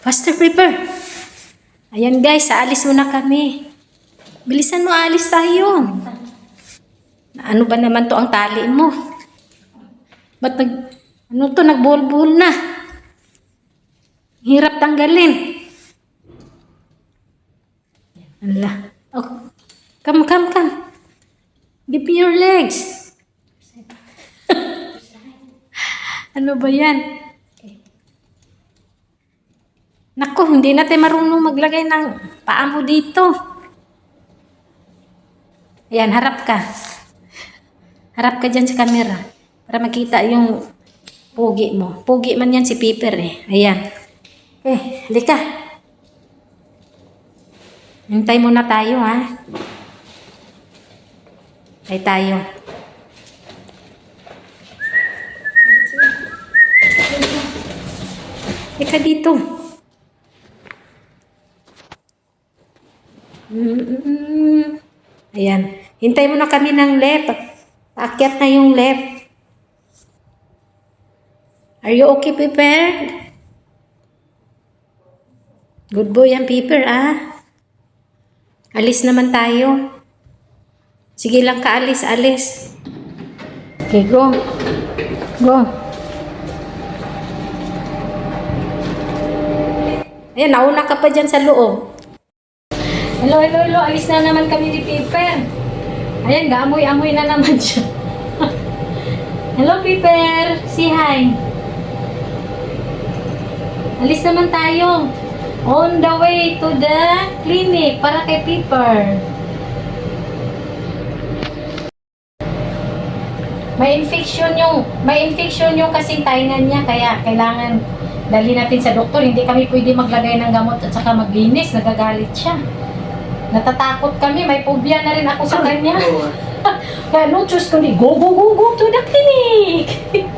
Faster, prepare. Ayan guys, aalis muna kami. Bilisan mo, aalis tayo. Ano ba naman to ang tali mo? Ba't nag... Ano to, nagbuhol-buhol na? Hirap tanggalin. Ala. Oh. Come, come, come. Give me your legs. ano ba yan? Nako, hindi natin marunong maglagay ng paa mo dito. Ayan, harap ka. Harap ka dyan sa camera. Para makita yung pugi mo. Pugi man yan si Piper eh. Ayan. Eh, halika. Hintay muna tayo ha. Hintay tayo. Halika dito. Mm-mm. Ayan. Hintay mo na kami ng left. Paakyat na yung left. Are you okay, Piper? Good boy ang Piper, ah. Alis naman tayo. Sige lang ka, alis, alis. Okay, go. Go. Ayan, nauna ka pa dyan sa loob. Hello, hello, hello. Alis na naman kami ni Piper. Ayan, gaamoy-amoy na naman siya. hello, Piper. Say hi. Alis naman tayo. On the way to the clinic para kay Piper. May infection yung, may infection yung kasing taingan niya, kaya kailangan dali natin sa doktor. Hindi kami pwede maglagay ng gamot at saka maglinis. Nagagalit siya. Natatakot kami. May phobia na rin ako sa kanya. Kaya no choice kundi, go, go, go, go to the clinic.